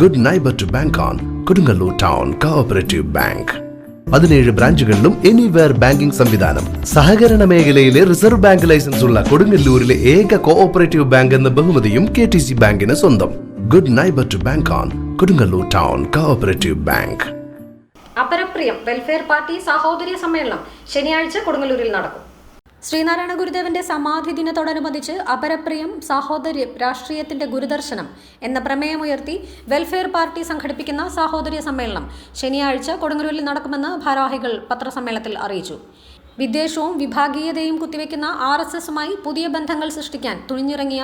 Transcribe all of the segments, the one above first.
Good neighbour to bank on Kodungallur town cooperative bank പതിനേഴ് ബ്രാഞ്ചുകളിലും anywhere banking സംവിധാനം. സഹകരണ മേഖലയിലെ റിസർവ് ബാങ്ക് ലൈസൻസ് ഉള്ള കൊടുങ്ങല്ലൂരിലെ ഏക കോഓപ്പറേറ്റീവ് ബാങ്ക് എന്ന ബഹുമതിയും കെ ടി സി ബാങ്കിന് സ്വന്തം. Good neighbour to bank on Kodungallur town cooperative bank അപരപ്രിയം welfare party സാഹോദര്യ സമ്മേളനം ശനിയാഴ്ച കൊടുങ്ങല്ലൂരിൽ നടക്കും. ശ്രീനാരായണ ഗുരുദേവന്റെ സമാധി ദിനത്തോടനുബന്ധിച്ച് അപരപ്രിയം സാഹോദര്യം രാഷ്ട്രീയത്തിന്റെ ഗുരുദർശനം എന്ന പ്രമേയമുയർത്തി വെൽഫെയർ പാർട്ടി സംഘടിപ്പിക്കുന്ന സാഹോദര്യ സമ്മേളനം ശനിയാഴ്ച കൊടുങ്ങല്ലൂരിൽ നടക്കുമെന്ന് ഭാരവാഹികൾ പത്രസമ്മേളനത്തിൽ അറിയിച്ചു. വിദ്വേഷവും വിഭാഗീയതയും കുത്തിവെക്കുന്ന ആർ എസ് എസുമായി പുതിയ ബന്ധങ്ങൾ സൃഷ്ടിക്കാൻ തുണിഞ്ഞിറങ്ങിയ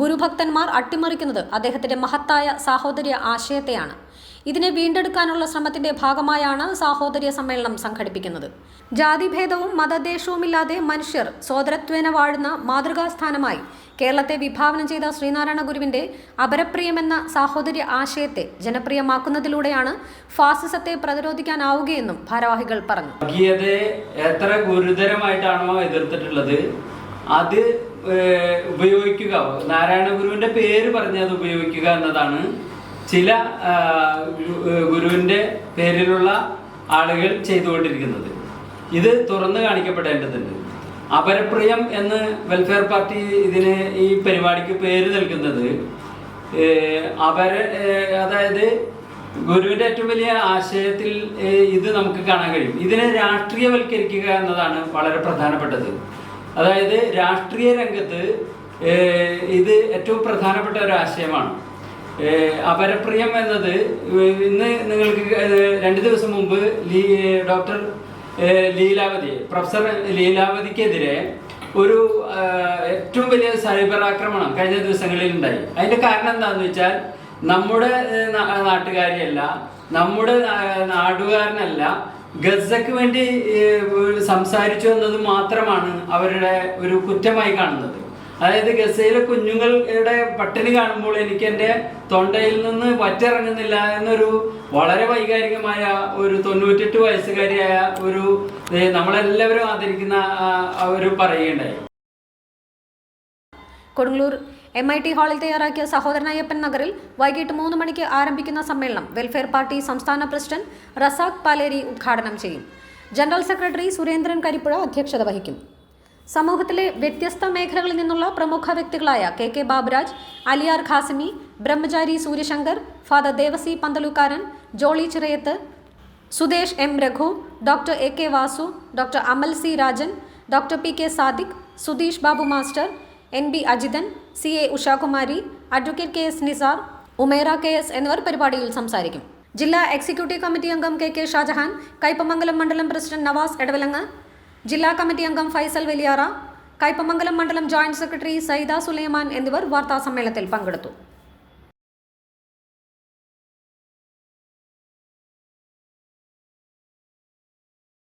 ഗുരുഭക്തന്മാർ അട്ടിമറിക്കുന്നത് അദ്ദേഹത്തിന്റെ മഹത്തായ സാഹോദര്യ ആശയത്തെയാണ്. ഇതിനെ വീണ്ടെടുക്കാനുള്ള ശ്രമത്തിന്റെ ഭാഗമായാണ് സാഹോദര്യ സമ്മേളനം സംഘടിപ്പിക്കുന്നത്. ജാതിഭേദവും മതദ്വേഷവുമില്ലാതെ മനുഷ്യർ സോദരത്വേന വാഴുന്ന മാതൃകാസ്ഥാനമായി കേരളത്തെ വിഭാവനം ചെയ്ത ശ്രീനാരായണ ഗുരുവിന്റെ അപരപ്രിയമെന്ന സാഹോദര്യ ആശയത്തെ ജനപ്രിയമാക്കുന്നതിലൂടെയാണ് ഫാസിസത്തെ പ്രതിരോധിക്കാനാവുകയെന്നും ഭാരവാഹികൾ പറഞ്ഞു. എത്ര ഗുരുതരമായിട്ടാണോ എതിർത്തിട്ടുള്ളത്. അത് ഉപയോഗിക്കുക. നാരായണ ഗുരുവിന്റെ പേര് പറഞ്ഞ് അത് ഉപയോഗിക്കുക എന്നതാണ് ചില ഗുരുവിന്റെ പേരിലുള്ള ആളുകൾ ചെയ്തുകൊണ്ടിരിക്കുന്നത്. ഇത് തുറന്നു കാണിക്കപ്പെടേണ്ടതുണ്ട്. അപരപ്രിയം എന്ന് വെൽഫെയർ പാർട്ടി ഇതിന് ഈ പരിപാടിക്ക് പേര് നൽകുന്നത് അപര അതായത് ഗുരുവിന്റെ ഏറ്റവും വലിയ ആശയത്തിൽ ഇത് നമുക്ക് കാണാൻ കഴിയും. ഇതിനെ രാഷ്ട്രീയവൽക്കരിക്കുക എന്നതാണ് വളരെ പ്രധാനപ്പെട്ടത്. അതായത് രാഷ്ട്രീയ രംഗത്ത് ഇത് ഏറ്റവും പ്രധാനപ്പെട്ട ഒരു ആശയമാണ്. അപരപ്രിയം എന്നത് ഇന്ന് നിങ്ങൾക്ക് രണ്ട് ദിവസം മുമ്പ് ലീ ഡോക്ടർ ലീലാവതി പ്രൊഫസർ ലീലാവതിക്കെതിരെ ഒരു ഏറ്റവും വലിയ സൈബർ ആക്രമണം കഴിഞ്ഞ ദിവസങ്ങളിൽ ഉണ്ടായി. അതിന്റെ കാരണം എന്താണെന്ന് വെച്ചാൽ നമ്മുടെ നാട്ടുകാരിയല്ല നമ്മുടെ നാടുകാരനല്ല ഗസക്ക് വേണ്ടി സംസാരിച്ചു എന്നത് മാത്രമാണ് അവരുടെ ഒരു കുറ്റമായി കാണുന്നത്. അതായത് ഗസയിലെ കുഞ്ഞുങ്ങളുടെ പട്ടിണി കാണുമ്പോൾ എനിക്ക് എന്റെ തൊണ്ടയിൽ നിന്ന് വറ്റിറങ്ങുന്നില്ല എന്നൊരു വളരെ വൈകാരികമായ ഒരു തൊണ്ണൂറ്റെട്ട് വയസ്സുകാരിയായ ഒരു നമ്മളെല്ലാവരും ആദരിക്കുന്ന ഒരു പറയുകയുണ്ടായി. കൊടുങ്ങല്ലൂർ എം ഐ ടി ഹാളിൽ തയ്യാറാക്കിയ സഹോദരൻ അയ്യപ്പൻ നഗറിൽ വൈകിട്ട് മൂന്ന് മണിക്ക് ആരംഭിക്കുന്ന സമ്മേളനം വെൽഫെയർ പാർട്ടി സംസ്ഥാന പ്രസിഡന്റ് റസാഖ് പാലേരി ഉദ്ഘാടനം ചെയ്യും. ജനറൽ സെക്രട്ടറി സുരേന്ദ്രൻ കരിപ്പുഴ അധ്യക്ഷത വഹിക്കും. സമൂഹത്തിലെ വ്യത്യസ്ത മേഖലകളിൽ നിന്നുള്ള പ്രമുഖ വ്യക്തികളായ K K Baburaj Aliyar Qasimi Brahmachari Suryashankar father Devasi Panthalukkaran Jolly Chirayath Sudesh M Raghu doctor A K Vasu doctor Amal C Rajan doctor P K Sadiq Sudheesh Babu master N B Ajithan C A Ushakumari advocate K S Nisar Umera K S എന്നിവർ പരിപാടിയിൽ സംസാരിക്കും. ജില്ലാ executive committee അംഗം K K Shah Jahan Kaipamangalam മണ്ഡലം president Nawaz Edavilangu ജില്ലാ committee അംഗം ഫൈസൽ വലിയാറ കൈപ്പമംഗലം മണ്ഡലം joint secretary Saida Sulaiman എന്നിവർ വാർത്താ സമ്മേളനത്തിൽ പങ്കെടുത്തു.